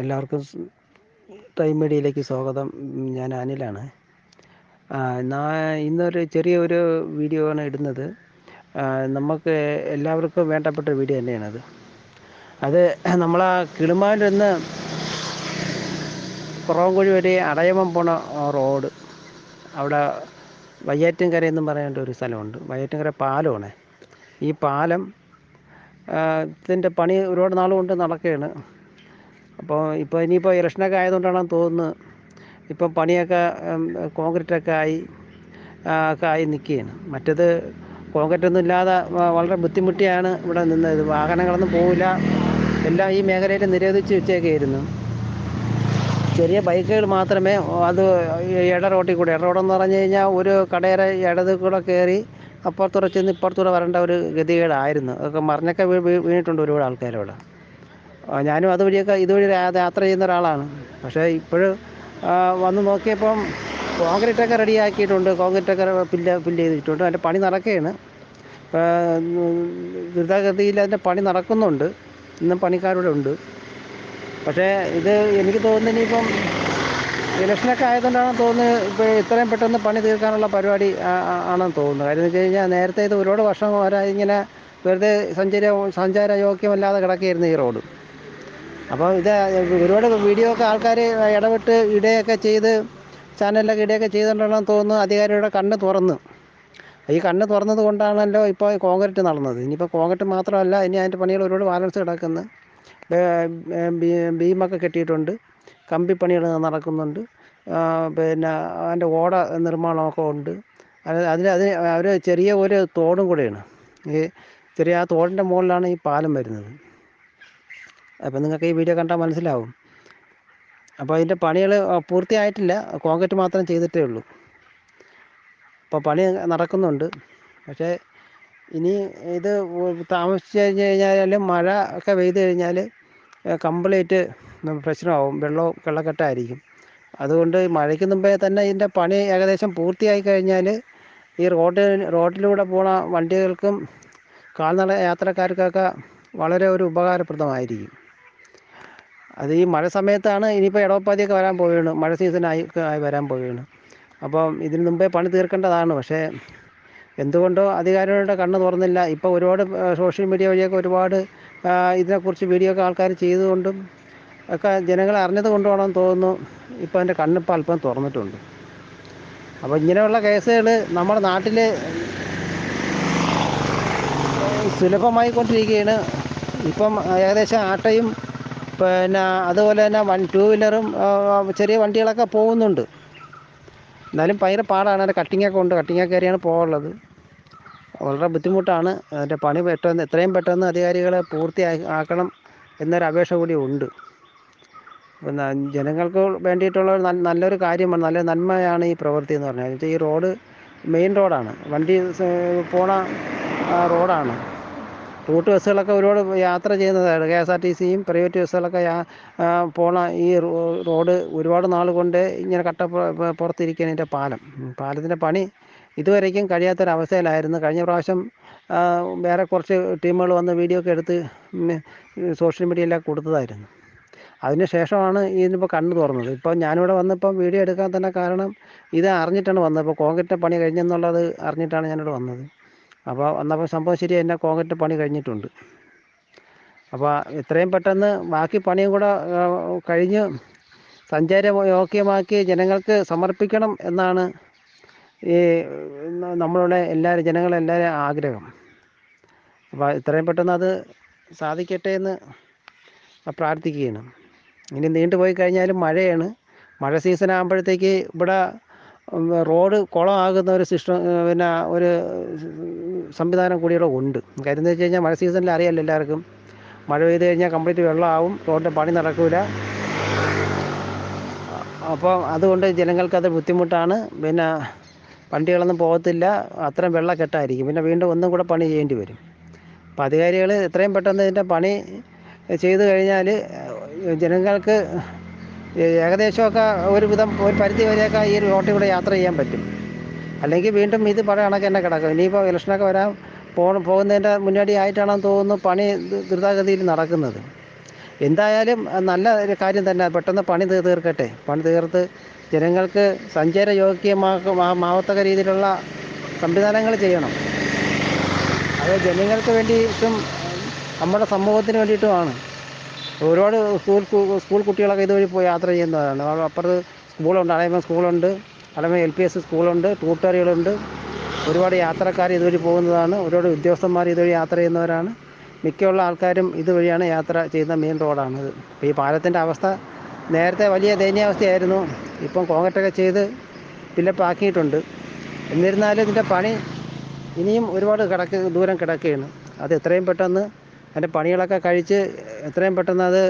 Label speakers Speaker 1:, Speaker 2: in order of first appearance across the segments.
Speaker 1: എല്ലാവർക്കും ടൈം മീഡിയയിലേക്ക് സ്വാഗതം. ഞാൻ അനിലാണ്. ഇന്നൊരു ചെറിയൊരു വീഡിയോ ആണ് ഇടുന്നത്. നമുക്ക് എല്ലാവർക്കും വേണ്ടപ്പെട്ട വീഡിയോ തന്നെയാണത്. അത് നമ്മളാ കിളിമാനിൽ നിന്ന് കുറവൻകുഴി വരെ അടയമം പോണ റോഡ്. അവിടെ വയ്യാറ്റിൻകര എന്നും പറയേണ്ട ഒരു സ്ഥലമുണ്ട്. വയ്യാറ്റിൻകര പാലമാണ്. ഈ പാലം ഇതിന്റെ പണി ഒരുപാട് നാൾ കൊണ്ട് നടക്കുകയാണ്. അപ്പോൾ ഇപ്പോൾ ഇനിയിപ്പോൾ ഇലക്ഷനൊക്കെ ആയതുകൊണ്ടാണെന്ന് തോന്നുന്നു. ഇപ്പം പണിയൊക്കെ കോൺക്രീറ്റൊക്കെ ആയി ഒക്കെ ആയി നിൽക്കുകയാണ് മറ്റേത് കോൺക്രീറ്റ് ഒന്നും ഇല്ലാതെ വളരെ ബുദ്ധിമുട്ടിയാണ് ഇവിടെ നിന്നത്. വാഹനങ്ങളൊന്നും പോവില്ല. എല്ലാം ഈ മേഖലയിൽ നിരോധിച്ച് വെച്ചേക്കായിരുന്നു ചെറിയ ബൈക്കുകൾ മാത്രമേ അത് ഇട റോട്ടിൽ കൂടെ ഇട റോഡെന്ന് പറഞ്ഞു കഴിഞ്ഞാൽ ഒരു കടയുടെ ഇടത് കൂടെ കയറി അപ്പുറത്തൂടെ ചെന്ന് ഇപ്പുറത്തൂടെ വരേണ്ട ഒരു ഗതികേടായിരുന്നു. അതൊക്കെ മറിഞ്ഞൊക്കെ വീണിട്ടുണ്ട് ഒരുപാട് ആൾക്കാരവിടെ ഞാനും അതുവഴിയൊക്കെ ഇതുവഴി യാത്ര ചെയ്യുന്ന ഒരാളാണ്. പക്ഷേ ഇപ്പോഴും വന്ന് നോക്കിയപ്പം കോൺക്രീറ്റൊക്കെ റെഡിയാക്കിയിട്ടുണ്ട്. കോൺക്രീറ്റൊക്കെ ഫില്ല് ഫില്ല് ചെയ്തിട്ടുണ്ട്. അതിന്റെ പണി നടക്കുകയാണ്. ദ്രുതഗതിയിൽ അതിന്റെ പണി നടക്കുന്നുണ്ട്. ഇന്നും പണിക്കാരിവിടെ ഉണ്ട്. പക്ഷേ ഇത് എനിക്ക് തോന്നുന്നു ഇനിയിപ്പം ഇലക്ഷനൊക്കെ ആയതുകൊണ്ടാണ് തോന്നുന്നത് ഇപ്പോൾ ഇത്രയും പെട്ടെന്ന് പണി തീർക്കാനുള്ള പരിപാടി ആണെന്ന് തോന്നുന്നു. കാര്യം എന്ന് വെച്ച് കഴിഞ്ഞാൽ നേരത്തെ ഇത് ഒരുപാട് വർഷം വരെ ഇങ്ങനെ വെറുതെ സഞ്ചാര സഞ്ചാര യോഗ്യമല്ലാതെ കിടക്കുകയായിരുന്നു ഈ റോഡ്. അപ്പോൾ ഇത് ഒരുപാട് വീഡിയോ ഒക്കെ ആൾക്കാർ ഇടപെട്ട് ഇടുകയൊക്കെ ചെയ്ത് ചാനലിലൊക്കെ ഇടുകയൊക്കെ ചെയ്തിട്ടുണ്ടെന്ന് തോന്നുന്നു അധികാരിയുടെ കണ്ണ് തുറന്ന്. ഈ കണ്ണ് തുറന്നത് കൊണ്ടാണല്ലോ ഇപ്പോൾ കോൺക്രീറ്റ് നടന്നത്. ഇനിയിപ്പോൾ കോൺക്രീറ്റ് മാത്രമല്ല ഇനി അതിന്റെ പണികൾ ഒരുപാട് ബാലൻസ് കിടക്കുന്നു. ബീമൊക്കെ കെട്ടിയിട്ടുണ്ട്. കമ്പിപ്പണികൾ നടക്കുന്നുണ്ട്. പിന്നെ അതിന്റെ ഓട നിർമ്മാണമൊക്കെ ഉണ്ട്. അതിൽ അതിന് ഒരു ചെറിയ ഒരു തോടും കൂടെയാണ്. ഈ ചെറിയ ആ തോടിന്റെ മുകളിലാണ് ഈ പാലം വരുന്നത്. അപ്പോൾ നിങ്ങൾക്ക് ഈ വീഡിയോ കണ്ടാൽ മനസ്സിലാവും. അപ്പോൾ അതിന്റെ പണികൾ പൂർത്തിയായിട്ടില്ല. കോൺക്രീറ്റ് മാത്രം ചെയ്തിട്ടേ ഉള്ളൂ. അപ്പോൾ പണി നടക്കുന്നുണ്ട്. പക്ഷേ ഇനി ഇത് താമസിച്ച് കഴിഞ്ഞ് കഴിഞ്ഞാൽ മഴ ഒക്കെ പെയ്ത് കഴിഞ്ഞാൽ കംപ്ലീറ്റ് പ്രശ്നമാവും. വെള്ളവും വെള്ളക്കെട്ടായിരിക്കും. അതുകൊണ്ട് മഴയ്ക്ക് മുമ്പേ തന്നെ ഇതിന്റെ പണി ഏകദേശം പൂർത്തിയായി കഴിഞ്ഞാൽ ഈ റോഡ് റോഡിലൂടെ പോണ വണ്ടികൾക്കും കാൽനട യാത്രക്കാർക്കൊക്കെ വളരെ ഒരു ഉപകാരപ്രദമായിരിക്കും. അത് ഈ മഴ സമയത്താണ് ഇനിയിപ്പോൾ ഇടവപ്പാതിയൊക്കെ വരാൻ പോവുകയാണ്. മഴ സീസണായി ആയി വരാൻ പോവുകയാണ്. അപ്പം ഇതിന് മുമ്പേ പണി തീർക്കേണ്ടതാണ്. പക്ഷേ എന്തുകൊണ്ടോ അധികാരികളുടെ കണ്ണ് തുറന്നില്ല. ഇപ്പോൾ ഒരുപാട് സോഷ്യൽ മീഡിയ വഴിയൊക്കെ ഒരുപാട് ഇതിനെക്കുറിച്ച് വീഡിയോ ഒക്കെ ആൾക്കാർ ചെയ്തുകൊണ്ടും ഒക്കെ ജനങ്ങളെ അറിഞ്ഞത് കൊണ്ടുവേണമെന്ന് തോന്നുന്നു. ഇപ്പോൾ അതിന്റെ കണ്ണിപ്പോൾ അല്പം തുറന്നിട്ടുണ്ട്. അപ്പോൾ ഇങ്ങനെയുള്ള കേസുകൾ നമ്മുടെ നാട്ടിൽ സുലഭമായിക്കൊണ്ടിരിക്കുകയാണ്. ഇപ്പം ഏകദേശം ആട്ടയും പിന്നെ അതുപോലെ തന്നെ വൺ ടു വീലറും ചെറിയ വണ്ടികളൊക്കെ പോകുന്നുണ്ട്. എന്നാലും ഭയങ്കര പാടാണ്. അതിന്റെ കട്ടിങ്ങൊക്കെ ഉണ്ട്. കട്ടിങ്ങൊക്കെ കയറിയാണ് പോകാനുള്ളത്. വളരെ ബുദ്ധിമുട്ടാണ്. അതിന്റെ പണി പെട്ടെന്ന് എത്രയും പെട്ടെന്ന് അധികാരികളെ പൂർത്തിയാക്കി ആക്കണം എന്നൊരു അപേക്ഷ കൂടി ഉണ്ട്. പിന്നെ ജനങ്ങൾക്ക് വേണ്ടിയിട്ടുള്ള നല്ലൊരു കാര്യമാണ് നല്ല നന്മയാണ് ഈ പ്രവൃത്തി എന്ന് പറഞ്ഞാൽ. ഈ റോഡ് മെയിൻ റോഡാണ് വണ്ടി പോണ റോഡാണ് റൂട്ട് ബസ്സുകളൊക്കെ ഒരുപാട് യാത്ര ചെയ്യുന്നതാണ് കെ എസ് ആർ ടി സിയും പ്രൈവറ്റ് ബസ്സുകളൊക്കെ പോണ ഈ റോഡ് ഒരുപാട് നാൾ കൊണ്ട് ഇങ്ങനെ കട്ട പുറത്തിരിക്കുകയാണ് ഇതിന്റെ പാലം. പാലത്തിന്റെ പണി ഇതുവരേക്കും കഴിയാത്തൊരവസ്ഥയിലായിരുന്നു. കഴിഞ്ഞ പ്രാവശ്യം വേറെ കുറച്ച് ടീമുകൾ വന്ന് വീഡിയോ ഒക്കെ എടുത്ത് സോഷ്യൽ മീഡിയയിലൊക്കെ കൊടുത്തതായിരുന്നു. അതിന് ശേഷമാണ് ഇതിനിപ്പോൾ കണ്ണ് തുറന്നത്. ഇപ്പോൾ ഞാനിവിടെ വന്നപ്പം വീഡിയോ എടുക്കാൻ തന്നെ കാരണം ഇത് അറിഞ്ഞിട്ടാണ് വന്നത്. ഇപ്പോൾ കോൺക്രീറ്റ് പണി കഴിഞ്ഞെന്നുള്ളത് അറിഞ്ഞിട്ടാണ് ഞാനിവിടെ വന്നത്. അപ്പോൾ എന്നപ്പോൾ സംഭവം ശരി എന്നെ കോൺക്രീറ്റ് പണി കഴിഞ്ഞിട്ടുണ്ട്. അപ്പോൾ എത്രയും പെട്ടെന്ന് ബാക്കി പണിയും കൂടെ കഴിഞ്ഞ് സഞ്ചാര യോഗ്യമാക്കി ജനങ്ങൾക്ക് സമർപ്പിക്കണം എന്നാണ് ഈ നമ്മളുടെ എല്ലാവരും ജനങ്ങളെല്ലാവരും ആഗ്രഹം. അപ്പോൾ എത്രയും പെട്ടെന്ന് അത് സാധിക്കട്ടെ എന്ന് പ്രാർത്ഥിക്കുകയാണ്. ഇനി നീണ്ടുപോയി കഴിഞ്ഞാലും മഴയാണ്. മഴ സീസൺ ആകുമ്പോഴത്തേക്ക് ഇവിടെ റോഡ് കുളമാകുന്ന ഒരു സിസ്റ്റം പിന്നെ ഒരു സംവിധാനം കൂടിയുള്ള ഉണ്ട്. കാര്യം എന്ന് വെച്ച് കഴിഞ്ഞാൽ മഴ സീസണിൽ അറിയാമല്ലോ എല്ലാവർക്കും. മഴ പെയ്ത് കഴിഞ്ഞാൽ കംപ്ലീറ്റ് വെള്ളമാവും റോഡിന്റെ പണി നടക്കില്ല അപ്പോൾ അതുകൊണ്ട് ജനങ്ങൾക്ക് അത് ബുദ്ധിമുട്ടാണ്. പിന്നെ വണ്ടികളൊന്നും പോകത്തില്ല അത്രയും വെള്ളക്കെട്ടായിരിക്കും പിന്നെ വീണ്ടും ഒന്നും കൂടെ പണി ചെയ്യേണ്ടി വരും. അപ്പോൾ അധികാരികൾ എത്രയും പെട്ടെന്ന് ഇതിന്റെ പണി ചെയ്തു കഴിഞ്ഞാൽ ജനങ്ങൾക്ക് ഏകദേശമൊക്കെ ഒരുവിധം ഒരു പരിധി വരെയൊക്കെ ഈ റോട്ടിൽ കൂടെ യാത്ര ചെയ്യാൻ പറ്റും. അല്ലെങ്കിൽ വീണ്ടും ഇത് പഴയ കണക്ക് തന്നെ കിടക്കും. ഇനിയിപ്പോൾ ഇലക്ഷനൊക്കെ വരാൻ പോ പോകുന്നതിന്റെ മുന്നോടി ആയിട്ടാണെന്ന് തോന്നുന്നു പണി ദ്രുതഗതിയിൽ നടക്കുന്നത്. എന്തായാലും നല്ല ഒരു കാര്യം തന്നെ പെട്ടെന്ന് പണി തീർക്കട്ടെ. പണി തീർത്ത് ജനങ്ങൾക്ക് സഞ്ചാര യോഗ്യമാകത്തക്ക രീതിയിലുള്ള സംവിധാനങ്ങൾ ചെയ്യണം. അത് ജനങ്ങൾക്ക് വേണ്ടിയിട്ടും നമ്മുടെ സമൂഹത്തിന് വേണ്ടിയിട്ടുമാണ്. ഒരുപാട് സ്കൂൾ സ്കൂൾ കുട്ടികളൊക്കെ ഇതുവഴി പോയി യാത്ര ചെയ്യുന്നവരാണ് അപ്പുറത്ത് സ്കൂളുണ്ട് അളയമ സ്കൂളുണ്ട്. അളയമ എൽ പി എസ് സ്കൂളുണ്ട് ട്യൂട്ടോറിയലുണ്ട് ഒരുപാട് യാത്രക്കാർ ഇതുവഴി പോകുന്നതാണ്. ഒരുപാട് ഉദ്യോഗസ്ഥന്മാർ ഇതുവഴി യാത്ര ചെയ്യുന്നവരാണ്. മിക്കുള്ള ആൾക്കാരും ഇതുവഴിയാണ് യാത്ര ചെയ്യുന്ന മെയിൻ റോഡാണിത് അപ്പോൾ ഈ പാലത്തിന്റെ അവസ്ഥ നേരത്തെ വലിയ ദയനീയാവസ്ഥയായിരുന്നു. ഇപ്പം കോൺക്രീറ്റൊക്കെ ചെയ്ത് പിന്നെ ആക്കിയിട്ടുണ്ട്. എന്നിരുന്നാലും ഇതിന്റെ പണി ഇനിയും ഒരുപാട് കിടക്ക് ദൂരം കിടക്കുകയാണ്. അത് എത്രയും പെട്ടെന്ന് അതിന്റെ പണികളൊക്കെ കഴിച്ച് എത്രയും പെട്ടെന്ന് അത്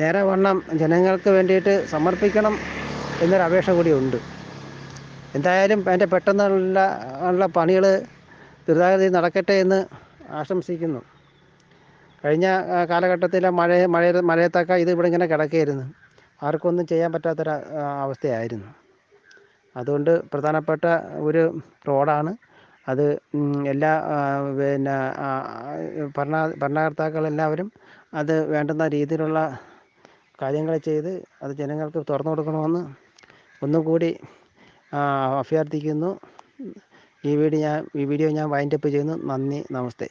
Speaker 1: നേരെ വണ്ണം ജനങ്ങൾക്ക് വേണ്ടിയിട്ട് സമർപ്പിക്കണം എന്നൊരു അപേക്ഷ കൂടിയുണ്ട് എന്തായാലും അതിന്റെ പെട്ടെന്നുള്ള ഉള്ള പണികൾ ദ്രുതഗതിയിൽ നടക്കട്ടെ എന്ന് ആശംസിക്കുന്നു. കഴിഞ്ഞ കാലഘട്ടത്തിലെ മഴ മഴ മഴയത്തൊക്കെ ഇത് ഇവിടെ ഇങ്ങനെ കിടക്കുകയായിരുന്നു. ആർക്കൊന്നും ചെയ്യാൻ പറ്റാത്തൊരു അവസ്ഥയായിരുന്നു. അതുകൊണ്ട് പ്രധാനപ്പെട്ട ഒരു റോഡാണ് അത് എല്ലാ പിന്നെ ഭരണ ഭരണകർത്താക്കളെല്ലാവരും അത് വേണ്ടുന്ന രീതിയിലുള്ള കാര്യങ്ങൾ ചെയ്ത് അത് ജനങ്ങൾക്ക് തുറന്നു കൊടുക്കണമെന്ന് ഒന്നും കൂടി അഭ്യർത്ഥിക്കുന്നു. ഈ വീഡിയോ ഞാൻ ഈ വീഡിയോ ഞാൻ വൈൻഡപ്പ് ചെയ്യുന്നു. നന്ദി നമസ്തേ.